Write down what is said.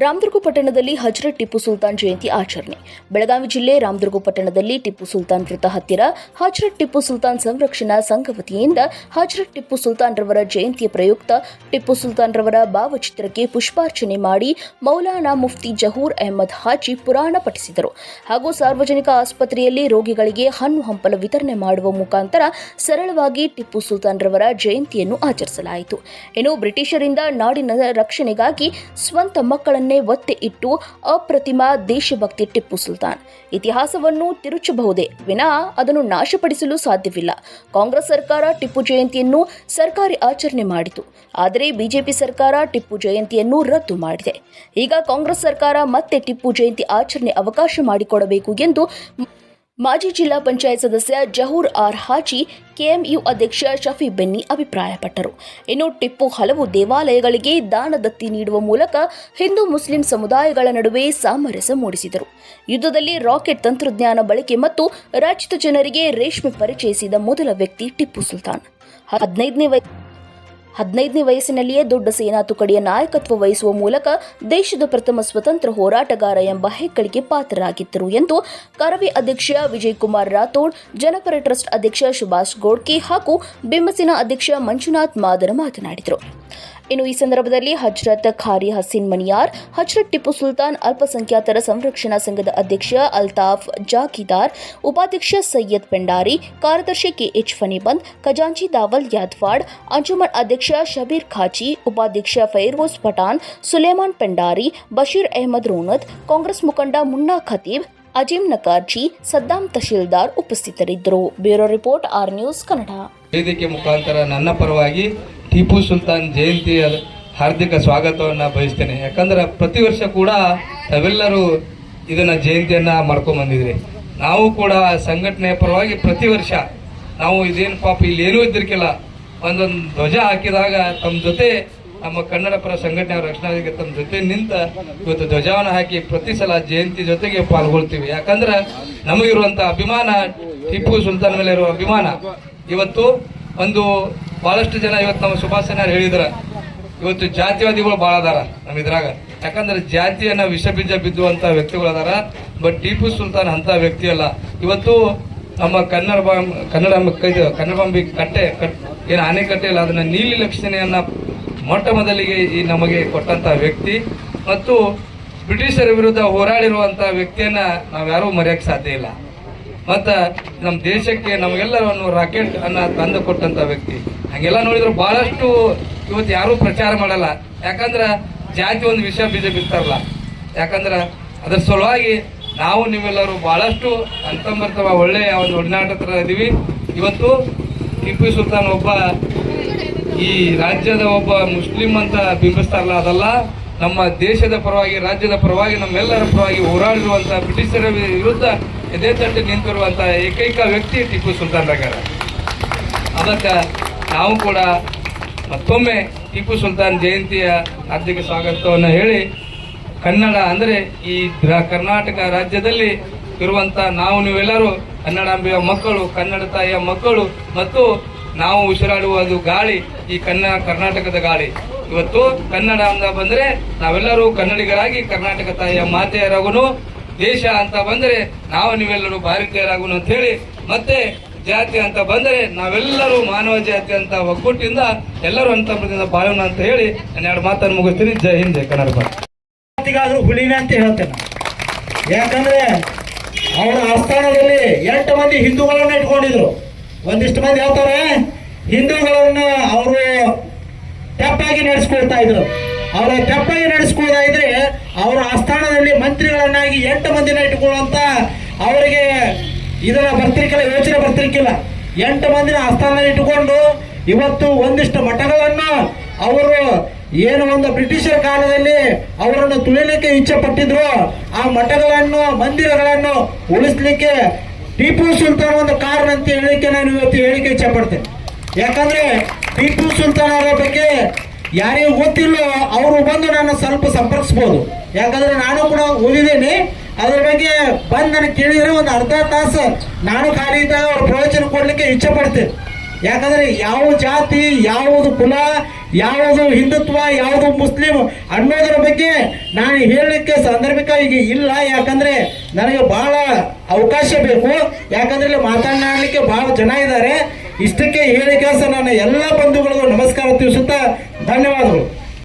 ರಾಮದುರ್ಗ ಪಟ್ಟಣದಲ್ಲಿ ಹಜರತ್ ಟಿಪ್ಪು ಸುಲ್ತಾನ್ ಜಯಂತಿ ಆಚರಣೆ. ಬೆಳಗಾವಿ ಜಿಲ್ಲೆ ರಾಮದುರ್ಗ ಪಟ್ಟಣದಲ್ಲಿ ಟಿಪ್ಪು ಸುಲ್ತಾನ್ ವೃತ್ತ ಹತ್ತಿರ ಹಜರತ್ ಟಿಪ್ಪು ಸುಲ್ತಾನ್ ಸಂರಕ್ಷಣಾ ಸಂಘ ವತಿಯಿಂದ ಹಜರತ್ ಟಿಪ್ಪು ಸುಲ್ತಾನ್ ರವರ ಜಯಂತಿಯ ಪ್ರಯುಕ್ತ ಟಿಪ್ಪು ಸುಲ್ತಾನ್ ರವರ ಭಾವಚಿತ್ರಕ್ಕೆ ಪುಷ್ಪಾರ್ಚನೆ ಮಾಡಿ ಮೌಲಾನಾ ಮುಫ್ತಿ ಜಹೂರ್ ಅಹಮದ್ ಹಾಜಿ ಪುರಾಣ ಪಠಿಸಿದರು. ಹಾಗೂ ಸಾರ್ವಜನಿಕ ಆಸ್ಪತ್ರೆಯಲ್ಲಿ ರೋಗಿಗಳಿಗೆ ಹಣ್ಣು ಹಂಪಲ ವಿತರಣೆ ಮಾಡುವ ಮುಖಾಂತರ ಸರಳವಾಗಿ ಟಿಪ್ಪು ಸುಲ್ತಾನ್ ರವರ ಜಯಂತಿಯನ್ನು ಆಚರಿಸಲಾಯಿತು. ಇನ್ನು ಬ್ರಿಟಿಷರಿಂದ ನಾಡಿನ ರಕ್ಷಣೆಗಾಗಿ ಸ್ವಂತ ಮಕ್ಕಳನ್ನೇ ಒತ್ತೆ ಇಟ್ಟು ಅಪ್ರತಿಮ ದೇಶಭಕ್ತಿ ಟಿಪ್ಪು ಸುಲ್ತಾನ್. ಇತಿಹಾಸವನ್ನು ತಿರುಚಬಹುದೇ? ವಿನಾ, ಅದನ್ನು ನಾಶಪಡಿಸಲು ಸಾಧ್ಯವಿಲ್ಲ. ಕಾಂಗ್ರೆಸ್ ಸರ್ಕಾರ ಟಿಪ್ಪು ಜಯಂತಿಯನ್ನು ಸರ್ಕಾರಿ ಆಚರಣೆ ಮಾಡಿತು. ಆದರೆ ಬಿಜೆಪಿ ಸರ್ಕಾರ ಟಿಪ್ಪು ಜಯಂತಿಯನ್ನು ರದ್ದು ಮಾಡಿದೆ. ಈಗ ಕಾಂಗ್ರೆಸ್ ಸರ್ಕಾರ ಮತ್ತೆ ಟಿಪ್ಪು ಜಯಂತಿ ಆಚರಣೆ ಅವಕಾಶ ಮಾಡಿಕೊಡಬೇಕು ಎಂದು ಮಾಜಿ ಜಿಲ್ಲಾ ಪಂಚಾಯತ್ ಸದಸ್ಯ ಜಹೂರ್ ಆರ್ ಹಾಜಿ, ಕೆಎಂಯು ಅಧ್ಯಕ್ಷ ಶಫಿ ಬೆನ್ನಿ ಅಭಿಪ್ರಾಯಪಟ್ಟರು. ಇನ್ನು ಟಿಪ್ಪು ಹಲವು ದೇವಾಲಯಗಳಿಗೆ ದಾನದತ್ತಿ ನೀಡುವ ಮೂಲಕ ಹಿಂದೂ ಮುಸ್ಲಿಂ ಸಮುದಾಯಗಳ ನಡುವೆ ಸಾಮರಸ್ಯ ಮೂಡಿಸಿದರು. ಯುದ್ಧದಲ್ಲಿ ರಾಕೆಟ್ ತಂತ್ರಜ್ಞಾನ ಬಳಕೆ ಮತ್ತು ರಾಜ್ಯದ ಜನರಿಗೆ ರೇಷ್ಮೆ ಪರಿಚಯಿಸಿದ ಮೊದಲ ವ್ಯಕ್ತಿ ಟಿಪ್ಪು ಸುಲ್ತಾನ್. ಹದಿನೈದನೇ ಹದಿನೈದನೇ ವಯಸ್ಸಿನಲ್ಲಿಯೇ ದೊಡ್ಡ ಸೇನಾ ತುಕಡಿಯ ನಾಯಕತ್ವ ವಹಿಸುವ ಮೂಲಕ ದೇಶದ ಪ್ರಥಮ ಸ್ವತಂತ್ರ ಹೋರಾಟಗಾರ ಎಂಬ ಹೆಗ್ಗಳಿಕೆ ಪಾತ್ರರಾಗಿದ್ದರು ಎಂದು ಕರವಿ ಅಧ್ಯಕ್ಷ ವಿಜಯ್ ಕುಮಾರ್ ರಾಥೋಡ್, ಜನಪರ ಟ್ರಸ್ಟ್ ಅಧ್ಯಕ್ಷ ಸುಭಾಷ್ ಗೋಡ್ಕಿ ಹಾಗೂ ಬಿಮ್ಮಸಿನ ಅಧ್ಯಕ್ಷ ಮಂಜುನಾಥ್ ಮಾದರ ಮಾತನಾಡಿದರು. ಇನ್ನು ಈ ಸಂದರ್ಭದಲ್ಲಿ ಹಜ್ರತ್ ಖಾರಿ ಹಸೀನ್ ಮನಿಯಾರ್, ಹಜ್ರತ್ ಟಿಪ್ಪು ಸುಲ್ತಾನ್ ಅಲ್ಪಸಂಖ್ಯಾತರ ಸಂರಕ್ಷಣಾ ಸಂಘದ ಅಧ್ಯಕ್ಷ ಅಲ್ತಾಫ್ ಜಾಕಿದಾರ್, ಉಪಾಧ್ಯಕ್ಷ ಸೈಯದ್ ಪೆಂಡಾರಿ, ಕಾರ್ಯದರ್ಶಿ ಕೆಎಚ್ ಫನಿಬಂದ್ ಖಜಾಂಚಿ ದಾವಲ್ ಯಾದ್ವಾಡ್, ಅಂಜುಮನ್ ಅಧ್ಯಕ್ಷ ಶಬೀರ್ ಖಾಚಿ, ಉಪಾಧ್ಯಕ್ಷ ಫೈರ್ವೋಸ್ ಪಠಾನ್ ಸುಲೇಮಾನ್ ಪೆಂಡಾರಿ, ಬಶೀರ್ ಅಹಮದ್ ರೋನತ್, ಕಾಂಗ್ರೆಸ್ ಮುಖಂಡ ಮುನ್ನಾ ಖತೀಬ್, ಅಜೀಂ ನಕಾರ್ಜಿ ಸದ್ದಾಂ ತಹಶೀಲ್ದಾರ್ ಉಪಸ್ಥಿತರಿದ್ದರು. Bureau report R news Kannada. ವೇದಿಕೆ ಮುಖಾಂತರ ನನ್ನ ಪರವಾಗಿ ಟಿಪ್ಪು ಸುಲ್ತಾನ್ ಜಯಂತಿಯ ಹಾರ್ದಿಕ ಸ್ವಾಗತವನ್ನು ಬಯಸ್ತೇನೆ. ಯಾಕಂದ್ರೆ ಪ್ರತಿ ವರ್ಷ ಕೂಡ ತಾವೆಲ್ಲರೂ ಇದನ್ನ ಜಯಂತಿಯನ್ನು ಮಾಡ್ಕೊಂಡ್ ಬಂದಿದ್ರಿ. ನಾವು ಕೂಡ ಸಂಘಟನೆ ಪರವಾಗಿ ಪ್ರತಿ ವರ್ಷ ನಾವು ಇದೇನು ಪಾಪ ಇಲ್ಲಿ ಏನೂ ಇದ್ದಿರ್ಕಿಲ್ಲ. ಒಂದೊಂದು ಧ್ವಜ ಹಾಕಿದಾಗ ತಮ್ಮ ಜೊತೆ ನಮ್ಮ ಕನ್ನಡ ಪರ ಸಂಘಟನೆ ರಕ್ಷಣಾಧಿಕಾರಿ ತಮ್ಮ ಜೊತೆ ನಿಂತ ಇವತ್ತು ಧ್ವಜವನ್ನು ಹಾಕಿ ಪ್ರತಿ ಸಲ ಜಯಂತಿ ಜೊತೆಗೆ ಪಾಲ್ಗೊಳ್ತೀವಿ. ಯಾಕಂದ್ರೆ ನಮಗಿರುವಂಥ ಅಭಿಮಾನ, ಟಿಪ್ಪು ಸುಲ್ತಾನ್ ಮೇಲೆ ಇರುವ ಅಭಿಮಾನ. ಇವತ್ತು ಒಂದು ಬಹಳಷ್ಟು ಜನ ಇವತ್ತು ನಮ್ಮ ಸುಭಾಷಣ ಹೇಳಿದ್ರ, ಇವತ್ತು ಜಾತಿವಾದಿಗಳು ಭಾಳ ಅದಾರ ನಮ್ಮ ಇದ್ರಾಗ. ಯಾಕಂದ್ರೆ ಜಾತಿಯನ್ನ ವಿಷ ಬೀಜ ಬಿದ್ದುವಂಥ ವ್ಯಕ್ತಿಗಳು ಅದಾರ ಬಟ್ ಟೀಪು ಸುಲ್ತಾನ್ ಅಂತ ವ್ಯಕ್ತಿ ಅಲ್ಲ. ಇವತ್ತು ನಮ್ಮ ಕನ್ನಡ ಬಾಂಬ್ ಕನ್ನಡ ಇದು ಕನ್ನಡ ಬಾಂಬಿ ಕಟ್ಟೆ, ಕಟ್ ಏನು ಆನೆಕಟ್ಟೆ ಇಲ್ಲ, ಅದನ್ನ ನೀಲಿ ಲಕ್ಷಣೆಯನ್ನ ಮೊಟ್ಟ ಮೊದಲಿಗೆ ಈ ನಮಗೆ ಕೊಟ್ಟಂತ ವ್ಯಕ್ತಿ. ಮತ್ತು ಬ್ರಿಟಿಷರ ವಿರುದ್ಧ ಹೋರಾಡಿರುವಂತ ವ್ಯಕ್ತಿಯನ್ನ ನಾವ್ಯಾರೂ ಮರೆಯಕ್ಕೆ ಸಾಧ್ಯ ಇಲ್ಲ. ಮತ್ತ ನಮ್ಮ ದೇಶಕ್ಕೆ ನಮಗೆಲ್ಲವನ್ನು ರಾಕೆಟ್ ಅನ್ನ ತಂದು ಕೊಟ್ಟಂತ ವ್ಯಕ್ತಿ. ಹಾಗೆಲ್ಲ ನೋಡಿದ್ರು ಬಹಳಷ್ಟು ಇವತ್ತು ಯಾರೂ ಪ್ರಚಾರ ಮಾಡಲ್ಲ. ಯಾಕಂದ್ರೆ ಜಾತಿ ಒಂದು ವಿಷಯ ಬೀಜ ಇರ್ತಾರಲ್ಲ ಯಾಕಂದ್ರೆ ಅದ್ರ ಸಲುವಾಗಿ ನಾವು ನೀವೆಲ್ಲರೂ ಬಹಳಷ್ಟು ಅಂತಂಬರ್ತವ ಒಳ್ಳೆಯ ಒಂದು ಒಡನಾಟ ಇದ್ದೀವಿ ಇವತ್ತು ಟಿಪ್ಪು ಸುಲ್ತಾನ್ ಒಬ್ಬ ಈ ರಾಜ್ಯದ ಒಬ್ಬ ಮುಸ್ಲಿಂ ಅಂತ ಬಿಂಬಿಸ್ತಾರಲ್ಲ, ಅದಲ್ಲ ನಮ್ಮ ದೇಶದ ಪರವಾಗಿ, ರಾಜ್ಯದ ಪರವಾಗಿ, ನಮ್ಮೆಲ್ಲರ ಪರವಾಗಿ ಹೋರಾಡಿರುವಂಥ ಬ್ರಿಟಿಷರ ವಿರುದ್ಧ ಎದೆ ತಂಡೆ ನಿಂತಿರುವಂತಹ ಏಕೈಕ ವ್ಯಕ್ತಿ ಟಿಪ್ಪು ಸುಲ್ತಾನ್ ನಗರ ಅದಕ್ಕೆ ನಾವು ಕೂಡ ಮತ್ತೊಮ್ಮೆ ಟಿಪ್ಪು ಸುಲ್ತಾನ್ ಜಯಂತಿಯ ಹಾರ್ದಿಕ ಸ್ವಾಗತವನ್ನು ಹೇಳಿ, ಕನ್ನಡ ಅಂದರೆ ಈ ಕರ್ನಾಟಕ ರಾಜ್ಯದಲ್ಲಿ ಇರುವಂತ ನಾವು ನೀವೆಲ್ಲರೂ ಕನ್ನಡಾಂಬೆಯ ಮಕ್ಕಳು, ಕನ್ನಡ ತಾಯಿಯ ಮಕ್ಕಳು, ಮತ್ತು ನಾವು ಉಸಿರಾಡುವುದು ಗಾಳಿ, ಈ ಕನ್ನ ಕರ್ನಾಟಕದ ಗಾಳಿ. ಇವತ್ತು ಕನ್ನಡ ಅಂತ ಬಂದರೆ ನಾವೆಲ್ಲರೂ ಕನ್ನಡಿಗರಾಗಿ ಕರ್ನಾಟಕ ತಾಯಿಯ ಮಾತೆಯರಾಗುನು ದೇಶ ಅಂತ ಬಂದರೆ ನಾವು ನೀವೆಲ್ಲರೂ ಭಾರತೀಯರಾಗೋಣ ಅಂತ ಹೇಳಿ, ಮತ್ತೆ ಜಾತಿ ಅಂತ ಬಂದರೆ ನಾವೆಲ್ಲರೂ ಮಾನವ ಜಾತಿ ಅಂತ ಒಗ್ಗಟ್ಟಿಂದ ಎಲ್ಲರೂ ಅಂತ ಬಾಳೋಣ ಅಂತ ಹೇಳಿ ನಾನು ಎರಡು ಮಾತನ್ನು ಮುಗಿಸ್ತೀನಿ. ಜೈ ಹಿಂದ್, ಜೈ ಕನ್ನಡ. ಜಾತಿಗಾದ್ರೂ ಹುಲಿನೇ ಅಂತ ಹೇಳ್ತೇನೆ ಯಾಕಂದ್ರೆ ಅವರ ಆಸ್ಥಾನದಲ್ಲಿ ಎಂಟು ಮಂದಿ ಹಿಂದೂಗಳನ್ನ ಇಟ್ಕೊಂಡಿದ್ರು. ಒಂದಿಷ್ಟು ಮಂದಿ ಹೇಳ್ತಾರೆ ಹಿಂದೂಗಳನ್ನ ಅವರು ತೆಪ್ಪಾಗಿ ನಡೆಸ್ಕೊಳ್ತಾ ಇದ್ರು. ಅವರ ತೆಪ್ಪಗೆ ನಡೆಸ್ಕೊಳ್ತಾ ಇದ್ರೆ ಅವರ ಆಸ್ಥಾನದಲ್ಲಿ ಮಂತ್ರಿಗಳನ್ನಾಗಿ ಎಂಟು ಮಂದಿನ ಇಟ್ಕೊಳ್ಳುವಂತ ಅವರಿಗೆ ಇದರ ಬರ್ತಿರ್ಕಿಲ್ಲ, ಯೋಚನೆ ಬರ್ತಿರ್ಕಿಲ್ಲ. ಎಂಟು ಮಂದಿನ ಆಸ್ಥಾನ ಇಟ್ಟುಕೊಂಡು ಇವತ್ತು ಒಂದಿಷ್ಟು ಮಠಗಳನ್ನು ಅವರು ಏನು ಒಂದು ಬ್ರಿಟಿಷರ ಕಾಲದಲ್ಲಿ ಅವರನ್ನು ತುಳಿಲಿಕ್ಕೆ ಇಚ್ಛೆ ಪಟ್ಟಿದ್ರು. ಆ ಮಠಗಳನ್ನು, ಮಂದಿರಗಳನ್ನು ಉಳಿಸ್ಲಿಕ್ಕೆ ಟಿಪ್ಪು ಸುಲ್ತಾನ್ ಒಂದು ಕಾರಣ ಅಂತ ಹೇಳಿಕೆ ನಾನು ಇವತ್ತು ಹೇಳಿಕೆ ಇಚ್ಛೆ ಪಡ್ತೇನೆ. ಯಾಕಂದ್ರೆ ಟಿಪ್ಪು ಸುಲ್ತಾನ್ ಅವರ ಬಗ್ಗೆ ಯಾರಿಗೂ ಗೊತ್ತಿಲ್ಲೋ ನಾನು ಸ್ವಲ್ಪ ಸಂಪರ್ಕಿಸ್ಬೋದು. ಯಾಕಂದ್ರೆ ನಾನು ಕೂಡ ಓದಿದ್ದೇನೆ. ಅದ್ರ ಬಗ್ಗೆ ಬಂದು ನನಗೆ ಕೇಳಿದ್ರೆ ಒಂದು ಅರ್ಧ ತಾಸು ನಾನು ಖಾಲಿ ಇದ್ದಾಗ ಅವ್ರ ಪ್ರವಚನ ಕೊಡಲಿಕ್ಕೆ ಇಚ್ಛೆ ಪಡ್ತೇನೆ. ಯಾಕಂದ್ರೆ ಯಾವ ಜಾತಿ, ಯಾವುದು ಕುಲ, ಯಾವುದು ಹಿಂದುತ್ವ, ಯಾವುದು ಮುಸ್ಲಿಂ ಅನ್ನೋದರ ಬಗ್ಗೆ ನಾನು ಹೇಳಲಿಕ್ಕೆ ಸಾಂದರ್ಭಿಕ ಈಗ ಇಲ್ಲ. ಯಾಕಂದ್ರೆ ನನಗೆ ಬಹಳ ಅವಕಾಶ ಬೇಕು. ಯಾಕಂದ್ರೆ ಇಲ್ಲಿ ಮಾತನಾಡಲಿಕ್ಕೆ ಬಹಳ ಜನ ಇದ್ದಾರೆ. ಇಷ್ಟಕ್ಕೆ ಸರ್ ನನ್ನ ಎಲ್ಲ ಬಂಧುಗಳಿಗೂ ನಮಸ್ಕಾರ ತಿಳಿಸುತ್ತಾ ಧನ್ಯವಾದಗಳು.